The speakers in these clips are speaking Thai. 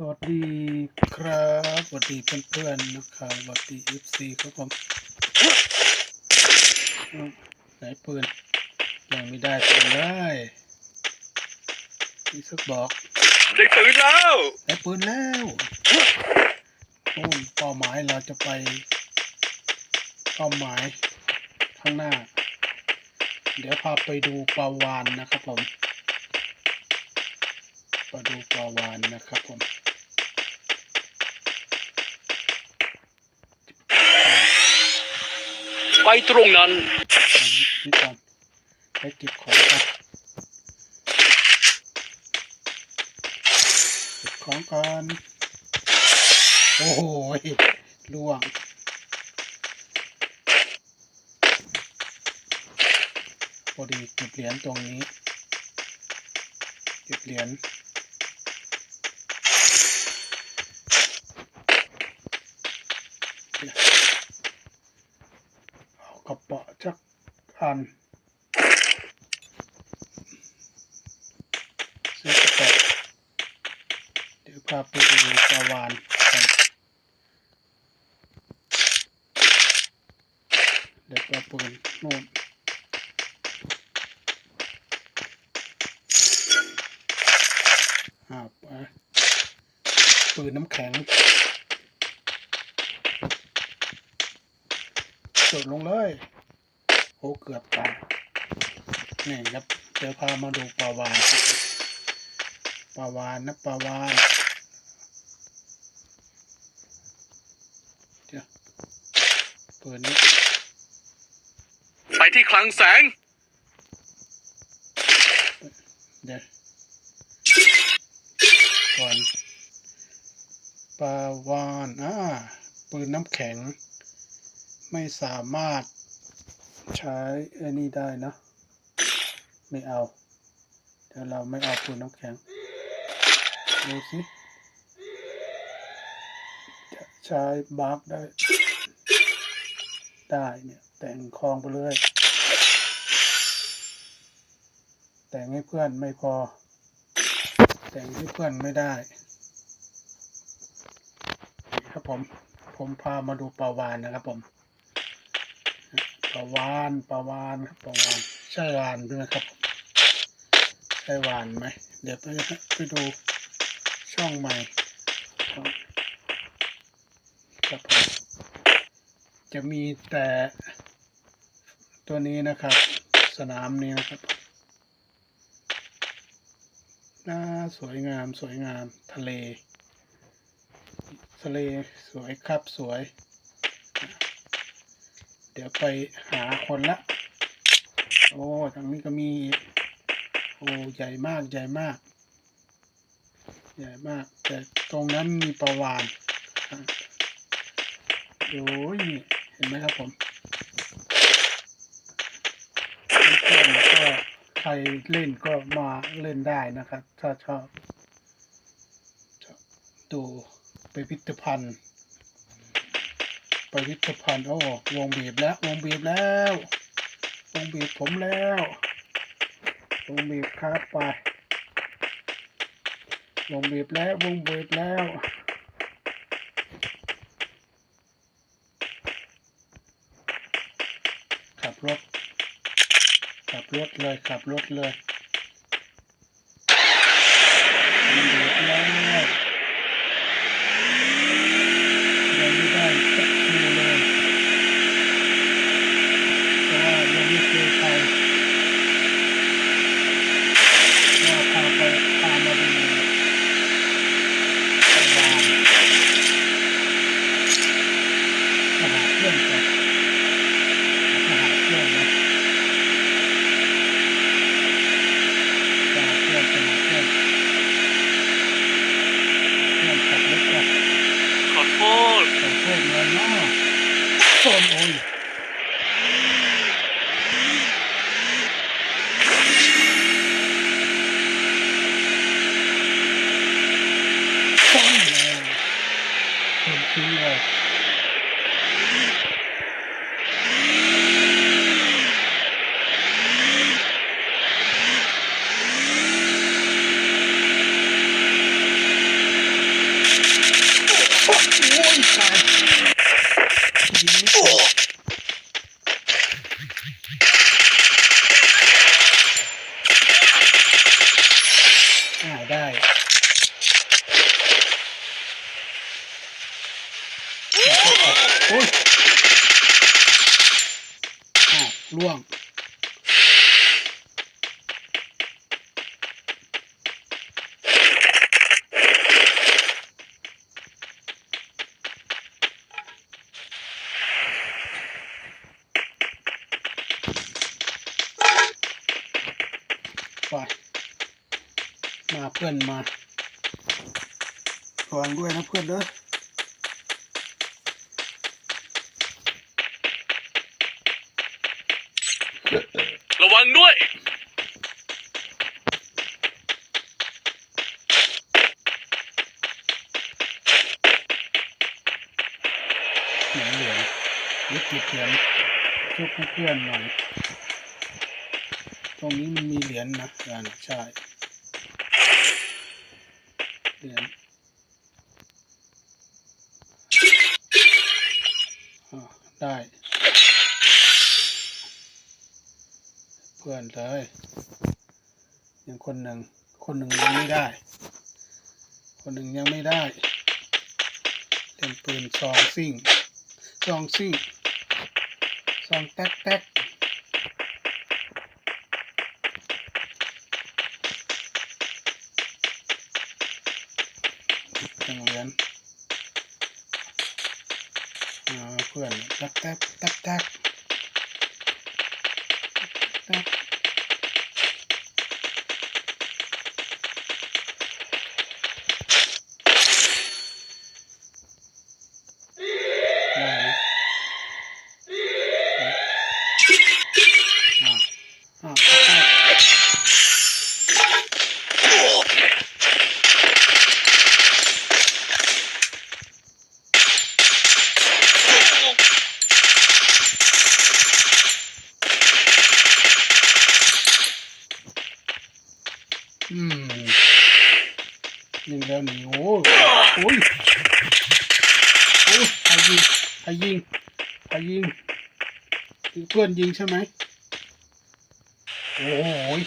สวัสดีครับสวัสดีเพื่อนๆนะครับสวัสดีเอฟซีครับผมอ้าวไหนปืนยังไม่ได้ปืนเลยมีสักบอกได้ปืนแล้วได้ปืนแล้วโอ้ยเป้าหมายเราจะไปเป้าหมายข้างหน้า เดี๋ยวพาไปดูปลาวานนะครับผม ไปดูปลาวานนะครับผม ไปตรงนั้นนนี้ก่อนไปเก็บของก่อนเก็บของก่อนโอ้โหยล่วงพอดีเก็บเหรียญตรงนี้เก็บเหรียญเอากระเป๋าจัก อันซื้อกระเป๋าเดี๋ยวพาไปดูปลาวานกันเดี๋ยวปลาปืนนู่นอ่าปปืนน้ำแข็งจดลงเลย โอ้เกือบตายนี่ครับเดี๋ยวพามาดูปลาวานครับปลาวานนะปลาวานเดี๋ยวปืนนี้ ไปที่คลังแสง เดี๋ยวก่อนปลาวานอ่าปืนน้ำแข็ง ไม่สามารถ ใช้ไอ้นี่ได้นะไม่เอา เดี๋ยวเราไม่เอาปืนน้ำแข็งดูสิจะใช้บาร์กได้ ได้เนี่ย แต่งคลองไปเลย แต่งให้เพื่อนไม่พอ แต่งให้เพื่อนไม่ได้ครับผม ผมพามาดูปลาวานนะครับผม ปลาวานปลาวานครับปลาวานใช่วานใช่ไหมครับ ใช่วานไหมเดี๋ยวไปไปดูช่องใหม่ครับผมจะมีแต่ตัวนี้นะครับ สนามนี้นะครับน่าสวยงามสวยงามทะเล ทะเลสวยครับสวย ดี๋ยวไปหาคนละ โอ้ทางนี้ก็มี โอ้ใหญ่มากใหญ่มาก ใหญ่มาก แต่ตรงนั้นมีประวานอะโอ้ยเห็นไหมครับผมเพื่อนก็ใครเล่นก็มาเล่นได้นะครับ ถ้าชอบดูไปพิพิธภัณฑ์ ไปพิพิธภัณฑ์โอ้วงบีบแล้ว วงบีบแล้ววงบีบผมแล้ววงบีบครับไปวงบีบแล้ววงบีบแล้วขับรถขับรถเลยขับรถเลย เพื่อนขับรถก่อน ขอโทษ ขอโทษเลยเนาะ โซนโอ้ยซ่อนเลยคนทิ้งเลย โอ้ยตายยิงไม่ตกอ่าได้แล้วก็ตัดโอ้ยอ่าล่วง ไปมา เพื่อนมาระวังด้วยนะเพื่อนเด้อระวังด้วยเหลืองเหลืองยึดติดเหรียญช่วยเพื่อนๆหน่อย ตรงนี้มันมีเหรียญนะอ่าใช่ เออได้ เพื่อนเลยยังคนหนึ่ง คนหนึ่งยังไม่ได้ คนหนึ่งยังไม่ได้เล่นปืนซองซิ่งซองซิ่งซองแต๊กแต๊กจังเหรียญอ่า เพื่อนแต๊กแต๊กแต๊กแต๊กต๊ก อืมยิงแล้วหนีโอ้ยโอ้ยโอ้ยใครยิงใครยิงใครยิงเพื่อนยิงใช่ไหมโอ้ย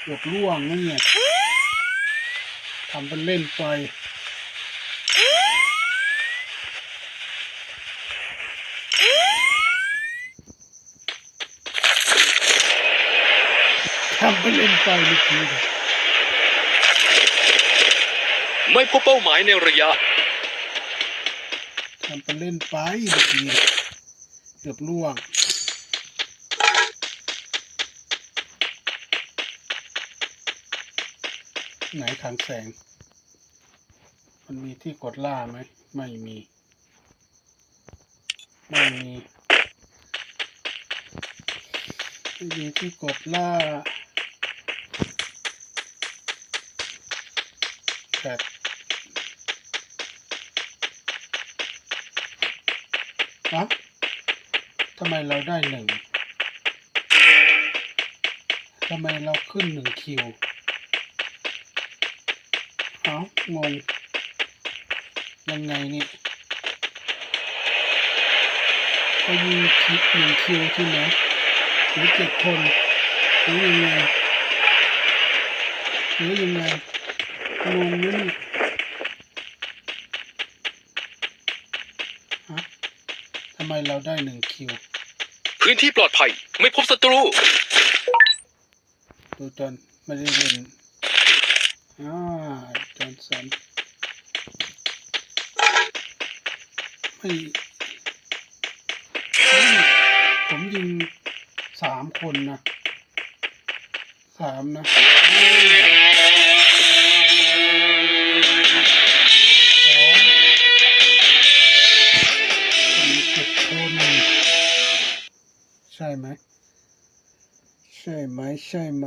เกือบล่วงนะเนี่ยทำเป็นเล่นไป ทำเป็นเล่นไปเมื่อกี้เนี่ยไม่พบเป้าหมายในระยะทำเป็นเล่นไปเมื่อกี้เกือบล่วงไหนขังแสง มันมีที่กดล่าไหม ไม่มี ไม่มีไม่มีที่กดล่า แปดฮะทำไมเราได้หนึ่งทำไมเราขึ้นหนึ่งคิวเอ้างง ยังไงนี่เขายิงคิดหนึ่งคิวใช่ไหมหรือเจ็ดคนหรือยังไงหรือยังไง งงนะนี่ฮะทำไมเราได้หนึ่งคิว พื้นที่ปลอดภัย ไม่พบศัตรู ดูจนไม่ได้เล่นอ่าจอนสันไม่ไม่ผมยิงสามคนนะสามนะ ใช่ไหม ใช่ไหม ใช่ไหม